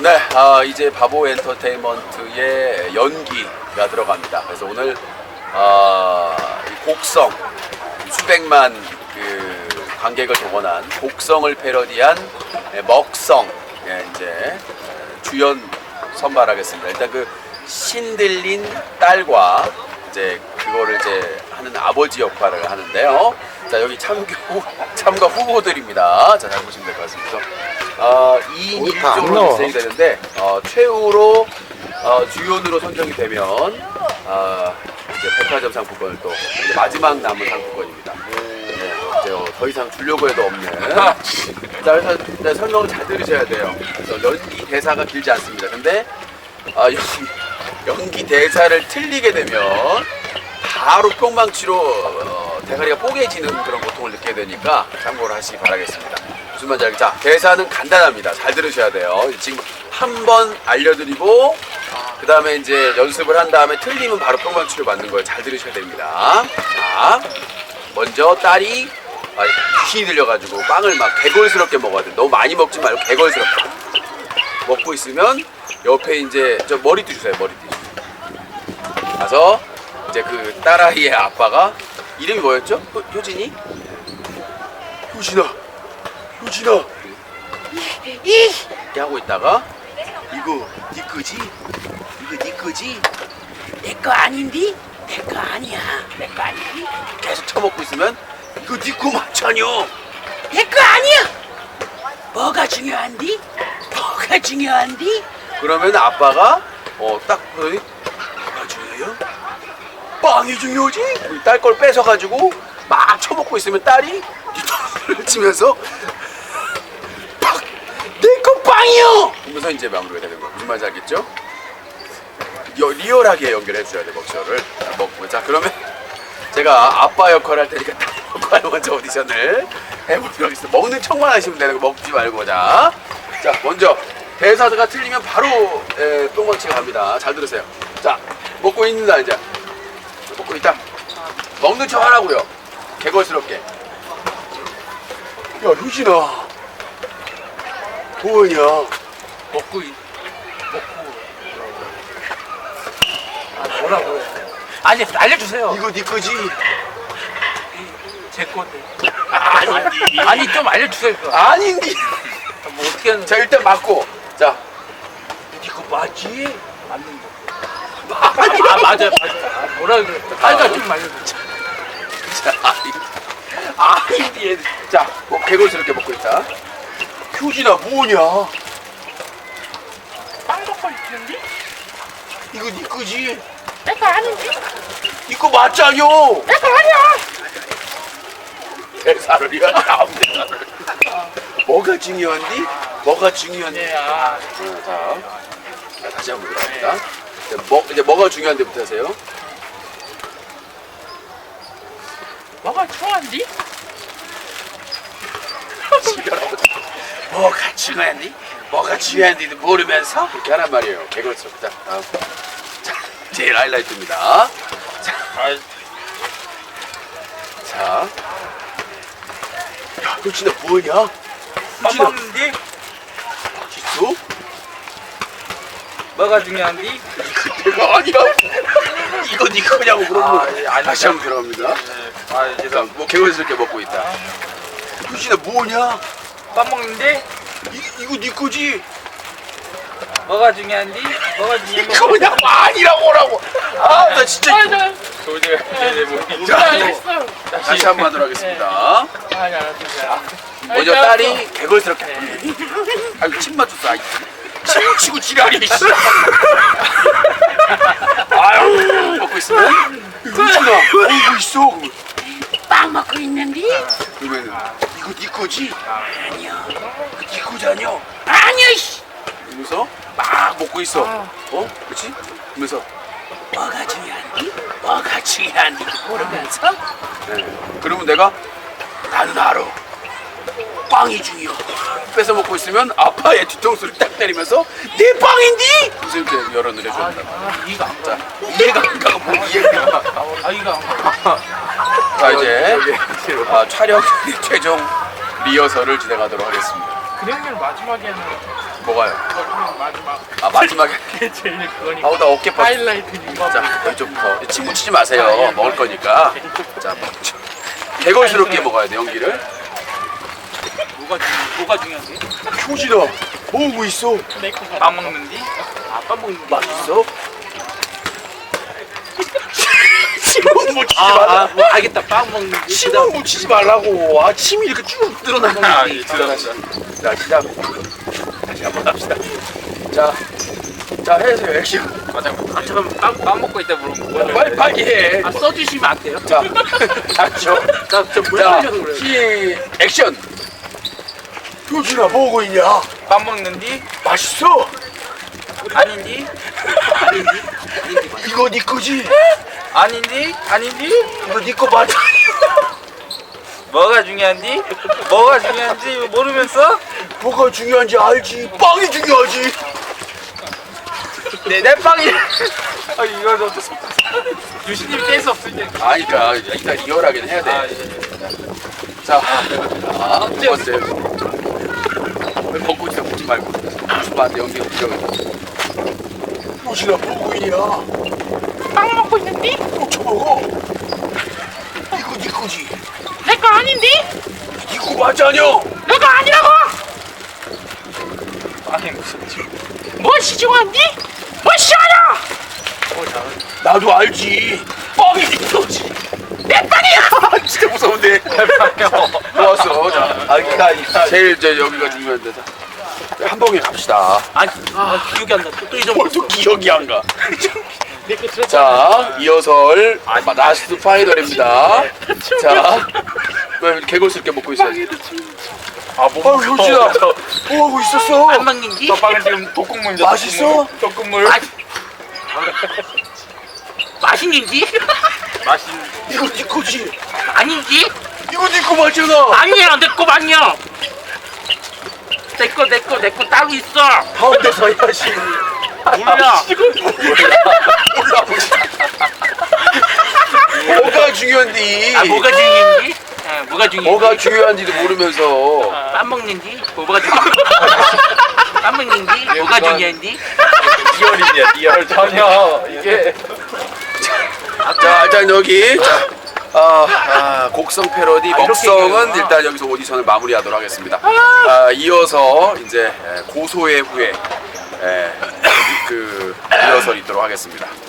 네, 아, 이제 바보 엔터테인먼트의 연기가 들어갑니다. 그래서 오늘 아, 이 곡성 수백만 그 관객을 동원한 곡성을 패러디한 예, 먹성 예, 이제 주연 선발하겠습니다. 일단 그 신들린 딸과 이제 그거를 이제 하는 아버지 역할을 하는데요. 자 여기 참교 참가 후보들입니다. 자 잘 보시면 될 것 같습니다. 어, 2인 오늘 다안 1조로 나와. 진행이 되는데 어, 최후로 어, 주연으로 선정이 되면 어, 이제 백화점 상품권을 또 이제 마지막 남은 상품권입니다. 네, 이제 어, 더 이상 주려고 해도 없는. 자, 그래서 네, 설명을 잘 들으셔야 돼요. 그래서 연기 대사가 길지 않습니다. 근데 아, 연기, 연기 대사를 틀리게 되면 바로 뿅망치로 어, 대가리가 뽀개지는 그런 고통을 느끼게 되니까 참고를 하시기 바라겠습니다. 무슨 말인지 알겠죠? 자, 대사는 간단합니다. 잘 들으셔야 돼요. 지금 한 번 알려드리고 그 다음에 이제 연습을 한 다음에 틀리면 바로 뿅망치로 맞는 거예요. 잘 들으셔야 됩니다. 자, 먼저 딸이 아, 귀신이 들려가지고 빵을 막 개걸스럽게 먹어야 돼. 너무 많이 먹지 말고 개걸스럽게. 먹고 있으면 옆에 이제 저 머리띠 주세요 머리띠 가서 이제 그 딸아이의 아빠가 이름이 뭐였죠? 효, 효진이? 효진아 효진아 이렇게 하고 있다가 이거 네 거지? 이거 네 거지? 내 거 아닌디? 내 거 아니야. 내 거 아닌디? 계속 처먹고 있으면 이거 네거 맞잖여 내 거 아니야. 뭐가 중요한디? 뭐가 중요한디? 그러면 아빠가 어딱 그러니 뭐가 중요해요? 빵이 중요하지? 딸 걸 뺏어가지고 막 처먹고 있으면 딸이 뒤통수를 치면서 빵이요! 그러면서 이제 마무리가 되는 거야 무슨 말인지 알겠죠? 여, 리얼하게 연결해 줘야 돼 먹쇼를. 먹고. 자 그러면 제가 아빠 역할 할 테니까 딸 역할 먼저 오디션을 해보도록 하겠습니다. 먹는 척만 하시면 되는 거 먹지 말고. 자, 자 먼저 대사가 틀리면 바로 에, 똥망치가 갑니다. 잘 들으세요. 자 먹고 있는다 이제. 먹고 있다. 먹는 척 하라고요. 개걸스럽게. 야 효진아 뭐냐 먹고 있, 먹고 아 뭐라고 아니 알려주세요 이거 네 거지? 제 건데 아니 좀 알려주세요 그거. 아닌디 뭐 어떻게 하는 자 일단 맞고 자 이거 맞지? 맞는 거. 아 맞아 맞아. 아, 뭐라 그래? 아니 나좀 알려줘. 자, 아닌디 자 뭐, 개걸스럽게 먹고 있다 효진아 뭐냐 빵 먹고 있는디? 이거 네 거지? 내거 아닌디? 이거 맞잖여 내거 아니야. 대사를 이거 다음 대사를 뭐가 중요한디? 뭐가 중요한디? 네, 아, 어, 자, 자, 다시 한번 들어갑니다 이제, 뭐, 이제 뭐가 중요한데부터 하세요 뭐가 좋아한디? 지겨라고 뭐가 중요한디? 뭐가 중요한지도 모르면서 이렇게 하란 말이에요 개걸스럽다 다음. 자 제일 하이라이트입니다 자, 자. 야, 효진아 뭐냐? 밥 효진아 먹는디? 있어? 뭐가 중요한디? 이거 내가 아니라 이거 네 거냐고 그런 거 아, 예, 아니다. 다시 한번 들어갑니다 아 자, 죄송. 뭐 개걸스럽게 먹고 있다 효진아 뭐냐? 밥 먹는데 이, 이거 네 거지? 뭐가 중요한디? 뭐가 중요한디? 이거 그냥 아니라고 오라고 아 나 진짜 아니, 도저히 뭐. 자, 알겠어. 다시 한 번 하도록 하겠습니다 아니 알았어. 먼저 딸이 개걸스럽게 아유 침 맞췄어 아이 침 치고 지랄이 씨. 아유 먹고 있으면 효진아 먹고 있어 그러면 빵 먹고 있는디? 네 거지? 아니야. 네 거잖여 아니야, 씨. 이러면서 막 먹고 있어 어? 그렇지? 그러면서 뭐가 중요한디? 뭐가 중요한디? 모르면서? 네. 그러면 내가 나는 알아 빵이 중요 뺏어 먹고 있으면 아빠의 뒤통수를 딱 때리면서 내 빵인디? 그래서 이렇게 열어을 해줘야 된다 아, 이거 안 가. 자 이해가 안 가고 뭐 이해가 안 가. 아 이거 안 가. 자 이제 아, 촬영 최종 리허설을 진행하도록 하겠습니다. 그냥을 마지막에는 뭐가요? 마지막 아 마지막에 그게 제일 그거니까 아우 나 어깨 빠. 하이라이트니까 자 더. 침 묻히지 마세요. 먹을 거니까. 자 먹죠. 개걸스럽게 먹어야 돼 연기를. 뭐가 중 뭐가 중요한데? 효진아 뭐하고 있어? 밥 먹는디? 아빠 먹는 거 맛있어? 침은 묻히지 아, 말라. 아, 뭐 알겠다. 빵 먹는디. 침은 묻히지 말라고. 아 침이 이렇게 쭉 늘어나는 아. 예, 들어갔어. 자 시작. 다시 한번 합시다. 자, 자 해주세요 액션. 아, 잠깐만. 아, 잠깐만. 빵, 빵 먹고 있다 거야. 빨리 빨리 해. 아, 써주시면 안 돼요? 자, 작죠. 나 진짜 물 자, 마셔서 그래. 시 액션. 효진아 뭐하고 있냐? 빵 먹는디? 맛있어. 아닌디? 아닌디? 아닌디? 이거 네 거지? 아닌디? 아닌디? 이거 네거 맞아. 뭐가 중요한디? 뭐가 중요한지 모르면서? 뭐가 중요한지 알지? 빵이 중요하지. 내, 내 빵이. 아, 이거 좀. 유신님 뗄수 없을 때. 아니까 일단 리얼하긴 해야 돼. 아, 예. 자, 자, 두 번째. 왜 먹고 있어? 묻지 말고. 주부한테 연기. 효진아 뭐고 있냐? 빵 먹고 있는데? 쫓아 먹어. 이거 네 거지? 내 거 아닌데? 이거 맞아냐? 내 거 아니라고? 빵이 무슨 지뭐 시중한디? 뭐 시원하냐? 나도 알지. 빵이 네 거지. 내 빵이야! 진짜 무서운데. 좋았어. 자, 아, 나 제일 저 여기가 중요한데. 자, 한복에 갑시다. 아니, 아, 기억이 안 나. 또, 또 잊어먹었어. 뭘또 기억이 안 가. 자, 이어설 라스트 파이널입니다. 자, 왜 개걸스럽게 먹고 있어요? 아, 뭐, 아, 효진아, 뭐 하고 있었어? 안 먹는디? 저 빵은 지금 독국물이죠. 맛있어? 독국물. 맛 맛있는지? 맛있는. 이거 네 거지? 아닌지? 이거 네 거 맞잖아. 아니야 내거 아니야 내거 내 거 내 거 따로 있어 가운데서 야시. 몰라 몰라 뭐가 중요한디? 아 뭐가 중요한지? 아, 뭐가 중요한지? 뭐가 중요한지도 모르면서 빵 먹는지? 뭐가 중요한지? 빵 먹는지? 뭐가 그건- 중요한지? 리얼이냐, 리얼 전혀. 이게. 자 일단 여기 자, 아, 아, 곡성 패러디 먹성은 얘기하는구나. 일단 여기서 오디션을 마무리하도록 하겠습니다. 아, 이어서 이제 에, 고소의 후에 에, 그 리허설이 있도록 하겠습니다.